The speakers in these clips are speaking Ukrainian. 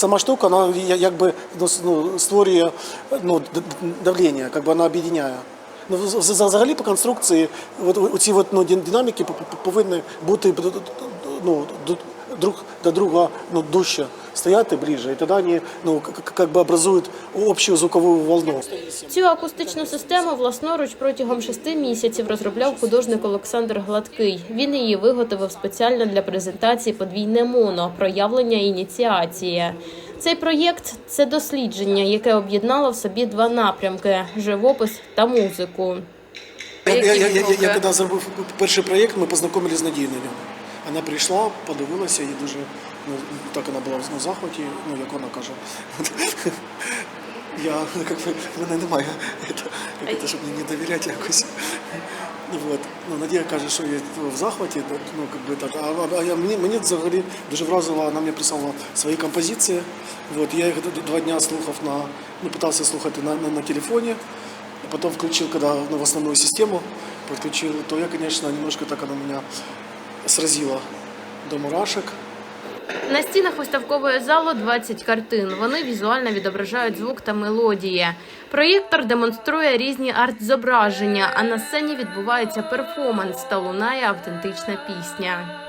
Сама штука, вона якби ну, ну, створює ну, давлення, якби вона об'єднає. Ну, взагалі по конструкції ці ну, динаміки повинні бути ну, друг до друга ну, дужче, стояти ближче, і тоді вони ну, к- к- как бы образують общу звукову волну. Цю акустичну систему власноруч протягом шести місяців розробляв художник Олександр Гладкий. Він її виготовив спеціально для презентації подвійне моно проявлення ініціації. Цей проєкт це дослідження, яке об'єднало в собі два напрямки живопис та музику. Я, я, я, я, я, Які коли зробив перший проєкт, ми познайомилися з Надією на ньому. Вона прийшла, подивилася і дуже ну, так вона була в захваті, ну як вона каже. Я ну, как бы, в мене немає, это, як це, щоб мені не довіряти якось. Вот. Ну, Надія каже, що я в захваті, ну, как бы, так. А, а я, мені, мені взагалі дуже вразила, вона мені прислала свої композиції. Вот. Я їх д- два дня слухав на, ну, питався слухати на, на, на телефоні. А потом включил, когда ну, в основную систему подключил, то я, конечно, немножко так она меня сразила до мурашек. На стінах виставкової зали 20 картин. Вони візуально відображають звук та мелодії. Проєктор демонструє різні арт-зображення, а на сцені відбувається перформанс та лунає автентична пісня.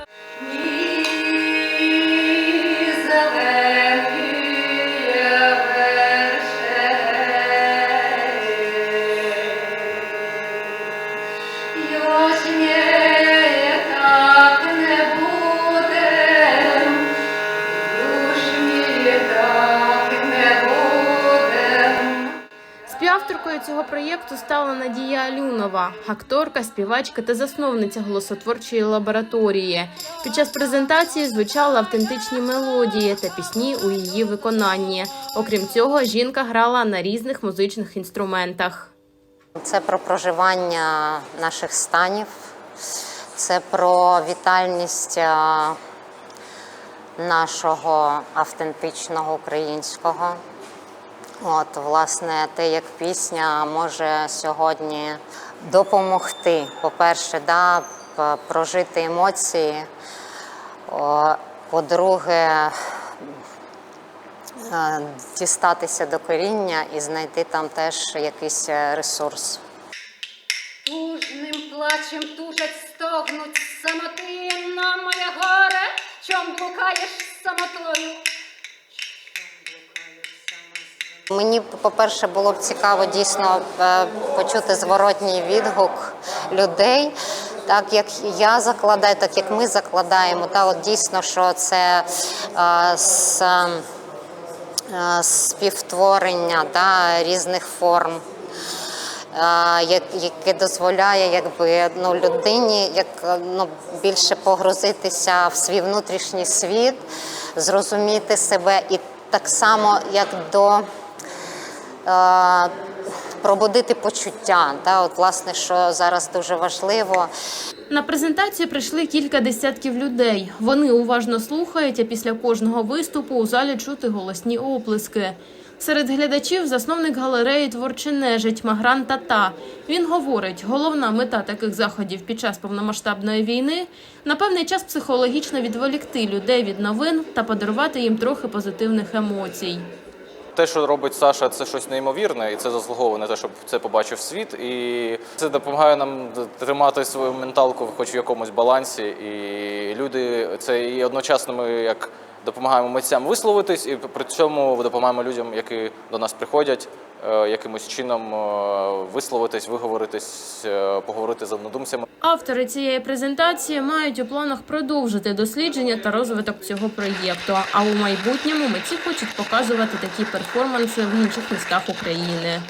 Співавторкою цього проєкту стала Надія Алюнова, акторка, співачка та засновниця голосотворчої лабораторії. Під час презентації звучали автентичні мелодії та пісні у її виконанні. Окрім цього, жінка грала на різних музичних інструментах. Це про проживання наших станів, це про вітальність е, нашого автентичного українського. От, власне, те, як пісня може сьогодні допомогти, по-перше, да, прожити емоції. По-друге, е, дістатися до коріння і знайти там теж якийсь е, ресурс. Тужним плачем тужать, стогнуть самоти на моє горе, чом блукаєш самотою. Мені, по-перше, було б цікаво дійсно е, почути зворотній відгук людей, так як я закладаю, так як ми закладаємо. Та от дійсно, що це е, з, е, співтворення да, різних форм. е, як- яке дозволяє якби ну людині як ну більше погрузитися в свій внутрішній світ, зрозуміти себе і так само як до пробудити почуття. Да, от власне, що зараз дуже важливо. На презентацію прийшли кілька десятків людей. Вони уважно слухають, а після кожного виступу у залі чути голосні оплески. Серед глядачів засновник галереї Творче нежить Магран Тата. Він говорить, головна мета таких заходів під час повномасштабної війни на певний час психологічно відволікти людей від новин та подарувати їм трохи позитивних емоцій. Те, що робить Саша, це щось неймовірне, і це заслуговує на те, щоб це побачив світ. І це допомагає нам тримати свою менталку, хоч в якомусь балансі. І люди це і одночасно ми як допомагаємо митцям висловитись, і при цьому допомагаємо людям, які до нас приходять, е, якимось чином е, висловитись, виговоритись, е, поговорити з однодумцями. Автори цієї презентації мають у планах продовжити дослідження та розвиток цього проєкту. А у майбутньому митці хочуть показувати такі перформанси в інших містах України.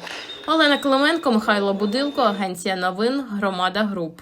Олена Клименко, Михайло Будилко, агенція новин, громада груп.